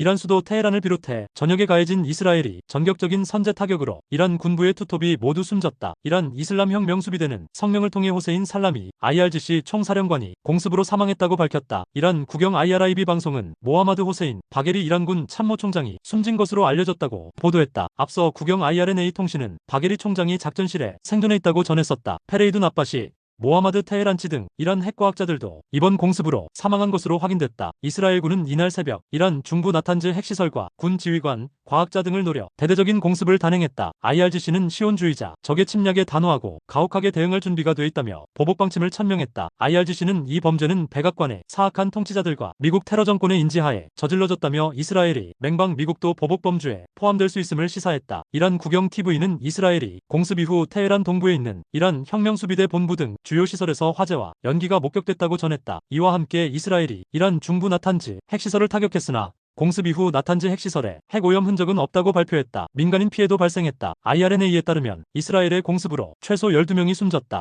이란 수도 테헤란을 비롯해 전역에 가해진 이스라엘이 전격적인 선제 타격으로 이란 군부의 투톱이 모두 숨졌다. 이란 이슬람혁 명 수비대는 성명을 통해 호세인 살라미 IRGC 총사령관이 공습으로 사망했다고 밝혔다. 이란 국영 IRIB 방송은 모하마드 호세인 바게리 이란군 참모총장이 숨진 것으로 알려졌다고 보도했다. 앞서 국영 IRNA 통신은 바게리 총장이 작전실에 생존해 있다고 전했었다. 페레이드 나빠시 모하마드 테헤란치 등 이란 핵과학자들도 이번 공습으로 사망한 것으로 확인됐다. 이스라엘군은 이날 새벽 이란 중부 나탄즈 핵시설과 군 지휘관, 과학자 등을 노려 대대적인 공습을 단행했다. IRGC는 시온주의자, 적의 침략에 단호하고 가혹하게 대응할 준비가 돼 있다며 보복 방침을 천명했다. IRGC는 이 범죄는 백악관의 사악한 통치자들과 미국 테러 정권의 인지하에 저질러졌다며 이스라엘이 맹방 미국도 보복범주에 포함될 수 있음을 시사했다. 이란 국영 TV는 이스라엘이 공습 이후 테헤란 동부에 있는 이란 혁명수비대 본부 등 주요 시설에서 화재와 연기가 목격됐다고 전했다. 이와 함께 이스라엘이 이란 중부 나탄즈 핵시설을 타격했으나 공습 이후 나탄즈 핵시설에 핵오염 흔적은 없다고 발표했다. 민간인 피해도 발생했다. IRNA에 따르면 이스라엘의 공습으로 최소 12명이 숨졌다.